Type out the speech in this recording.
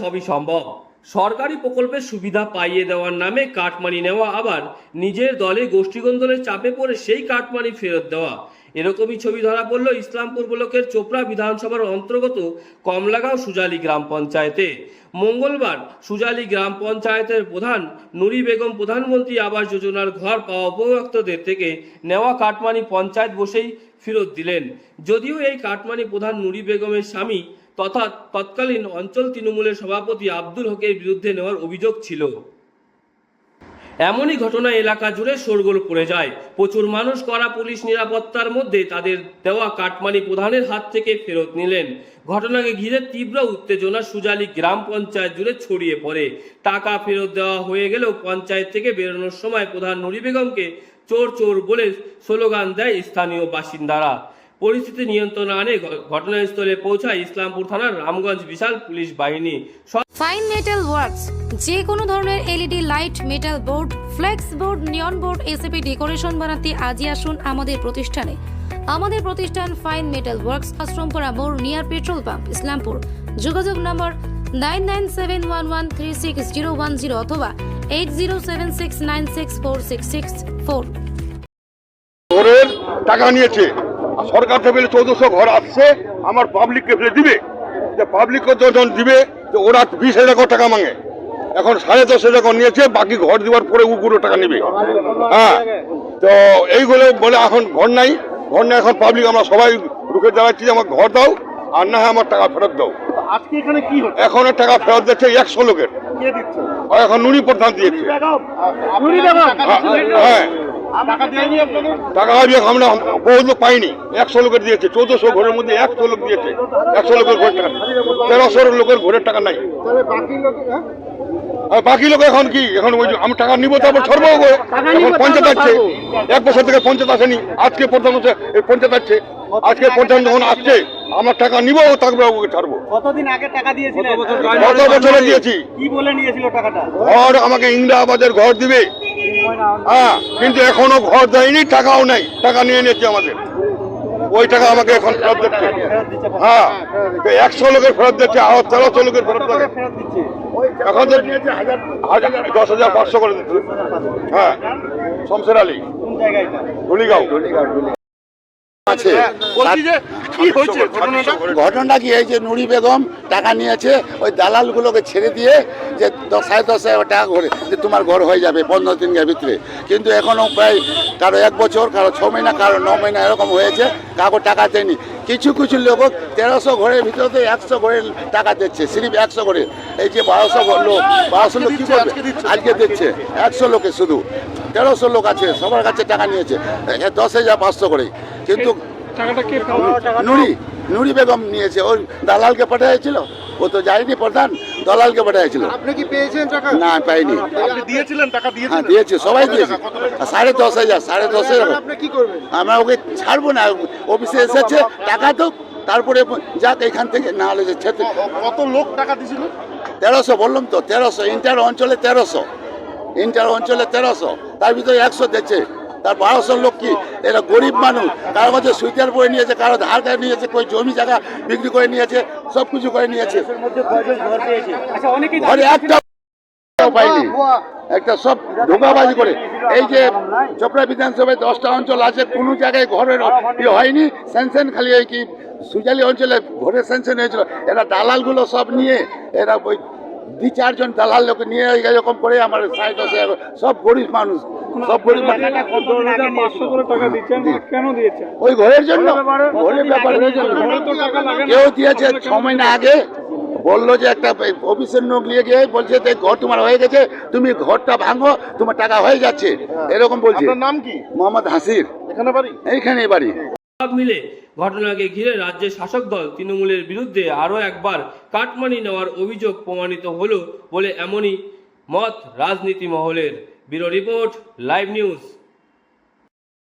সবই সম্ভব। সরকারি প্রকল্পের সুবিধা পাইয়ে দেওয়ার নামে কাটমানি নেওয়া, আবার নিজের দলে গোষ্ঠীগন্দলের চাপে পড়ে সেই কাটমানি ফেরত দেওয়া। এরকমই ছবি ধরা পড়ল ইসলামপুর ব্লকের চোপড়া বিধানসভার অন্তর্গত কমলাগাঁও সুজালি গ্রাম পঞ্চায়েতে। মঙ্গলবার সুজালি গ্রাম পঞ্চায়েতের প্রধান নুরি বেগম প্রধানমন্ত্রী আবাস যোজনার ঘর পাওয়া উপভোক্তাদের থেকে নেওয়া কাটমানি পঞ্চায়েত বসেই ফেরত দিলেন। যদিও এই কাটমানি প্রধান নুরি বেগমের স্বামী তথা তৎকালীন অঞ্চল তৃণমূলের সভাপতি আব্দুল হকের বিরুদ্ধে নেওয়ার অভিযোগ ছিল। এমনই ঘটনা এলাকা জুড়ে শোরগোল পড়ে যায়। প্রচুর মানুষ করা পুলিশ নিরাপত্তার মধ্যে তাদের দেওয়া কাটমানি প্রধানের হাত থেকে ফেরত নিলেন। ঘটনাকে ঘিরে তীব্র উত্তেজনা সুজালি গ্রাম পঞ্চায়েত জুড়ে ছড়িয়ে পড়ে। টাকা ফেরত দেওয়া হয়ে গেলেও পঞ্চায়েত থেকে বেরোনোর সময় প্রধান নুরি বেগমকে চোর চোর বলে স্লোগান দেয় স্থানীয় বাসিন্দারা। পরিস্থিতি নিয়ন্ত্রণে আনে ঘটনাস্থলে পৌঁছায় ইসলামপুর থানার রামগঞ্জ বিশাল পুলিশ বাহিনী। ফাইন মেটাল ওয়ার্কস যে কোনো ধরনের LED light metal board flex board neon board ACP decoration বানাতে আজই আসুন আমাদের প্রতিষ্ঠানে। আমাদের প্রতিষ্ঠান ফাইন মেটাল ওয়ার্কস আশ্রমপুরা মোড় নিয়ার পেট্রোল পাম্প ইসলামপুর। যোগাযোগ number nine nine seven one one three six zero one zero অথবা eight zero seven six nine six four six six four টাকা নিয়েছে। সরকার থেকে বলে চৌদ্দশো ঘর আসছে আমার পাবলিককে ফেলে দিবে। যে পাবলিককে যখন দিবে তো ওরা বিশ হাজার টাকা মাঙে। এখন সাড়ে দশ হাজার করে নিয়েছে বাকি ঘর দেওয়ার পরে উগুলো টাকা নেবে। হ্যাঁ তো এইগুলো বলে এখন ঘর নাই। ঘর নাই এখন পাবলিক আমরা সবাই রুখে দাঁড়াচ্ছি যে আমার ঘর দাও আর না হয় আমার টাকা ফেরত দাও। আজকে এখানে কি হচ্ছে? এখন টাকা ফেরত দিচ্ছে একশো লোকের। কে দিচ্ছে? এখন নুনি প্রধান দিয়েছে। হ্যাঁ। টাকা আমি আমরা বহু লোক পাইনি। একশো লোকের দিয়েছে চৌদ্দশো ঘরের মধ্যে একশো লোক দিয়েছে একশো লোকের ঘরের টাকা তেরোশো লোকের ঘরের টাকা নাই। বাকি লোক হ্যাঁ? আর বাকি লোক এখন কি? এখন ওই আমি টাকা নিবো তারপর ছাড়বো গো। এখন পঞ্চায়েত আসছে। এক বছর থেকে পঞ্চায়েত আসেনি। আজকে প্রধান হচ্ছে এই পঞ্চায়েত আসছে। আজকে প্রধান যখন আসছে আমার টাকা নিব তারপরে ওকে ছাড়বো। কতদিন আগে টাকা দিয়েছিলেন গত বছরে দিয়েছি? কি বলে নিয়েছিল টাকাটা? ঘর আমাকে ইন্দিরা আবাদের ঘর দিবে। হ্যাঁ কিন্তু এখনও ঘর দেয়নি টাকাও নাই। টাকা নিয়ে নিয়েছে আমাদের। ওই টাকা আমাকে এখন ফেরত দিচ্ছে। হ্যাঁ একশো লোকের ফেরত দিচ্ছে আর তেরোশো লোকের ফেরত লাগে। দিচ্ছে? এখন দশ হাজার পাঁচশো করে দিচ্ছে। হ্যাঁ শমশের আলী। কোন জায়গায় এটা? ধুলিগাঁও। আছে। বলছি যে কি হয়েছে? ঘটনাটা? ঘটনা কি এই যে নুরি বেগম টাকা নিয়েছে ওই দালালগুলোকে ছেড়ে দিয়ে যে দশ সাড়ে দশ হাজার টাকা করে যে তোমার ঘর হয়ে যাবে পনেরো দিনের ভিতরে। কিন্তু এখনও প্রায় কারও এক বছর কারও ছ মহিনা কারও ন মহিনা এরকম হয়েছে কাউকে টাকা দেয়নি। কিছু কিছু লোক তেরোশো ঘরের ভিতরে একশো ঘরের টাকা দিচ্ছে সিরিফ একশো করে এই যে বারোশো ঘর লোক বারোশো লোক কি করবে? আজকে দিচ্ছে। একশো লোকে শুধু। তেরোশো লোক আছে সবার কাছে টাকা নিয়েছে। এ দশ হাজার পাঁচশো করে। কিন্তু নুরি নুরি বেগম নিয়েছে। ওই দালালকে পাঠাইছিল ও তো যায়নি প্রধান। দালালকে পাঠাইছিল আপনি কি পেয়েছেন টাকা? না পাইনি। আপনি দিয়েছিলেন টাকা হ্যাঁ দিয়েছিলেন দিয়েছে সবাই দিয়েছে। সাড়ে দশ হাজার সাড়ে দশ হাজার আপনি কি করবেন? আমরা ওকে ছাড়বো না অফিসে এসেছে টাকা তো তারপরে যাক এখান থেকে না হলে কত লোক টাকা দিয়েছিল? তেরোশো বললাম তো তেরোশো ইন্টার অঞ্চলে তেরোশো। ইন্টার অঞ্চলে তেরোশো তার ভিতরে একশো দিচ্ছে তার বারোশো লোক কি? এরা গরিব মানুষ। কারও কাছে সুইটার বয়ে নিয়েছে কারও ধার করে নিয়েছে কই জমি জায়গা বিক্রি করে নিয়েছে সব কিছু করে নিয়েছে। ঘর আচ্ছা ঘরে একটা পাইনি। একটা সব ধোকাবাজি করে। এই যে চোপড়া বিধানসভায় দশটা অঞ্চল আছে কোনো জায়গায় ঘরের ইয়ে হয়নি। স্যাংশন খালি এই কি সুজালি অঞ্চলে ঘরের স্যাংশন হয়েছিল। এরা দালালগুলো সব নিয়ে এরা ওই দুই চারজন দালাল লোক নিয়ে এরকম করে আমার দশ হাজার সব গরিব মানুষ সব গরিব মানুষ। ওই ঘরের জন্য ঘরের ব্যাপারের জন্য। কেউ দিয়েছে ছ মহিনা আগে বলল যে একটা অফিসের লোক নিয়ে গিয়ে বলছে যে ঘর তোমার হয়ে গেছে তুমি ঘরটা ভাঙো তোমার টাকা হয়ে যাচ্ছে। এরকম বলছে। নাম কি? মোহাম্মদ হাসির। এখানে বাড়ি? এইখানে বাড়ি। সব মিলে ঘটনাকে ঘিরে রাজ্যের শাসক দল তৃণমূলের বিরুদ্ধে আরও একবার কাটমানি নেওয়ার অভিযোগ প্রমাণিত হলো বলে এমনই মত রাজনীতি মহলের। Bureau report, live news.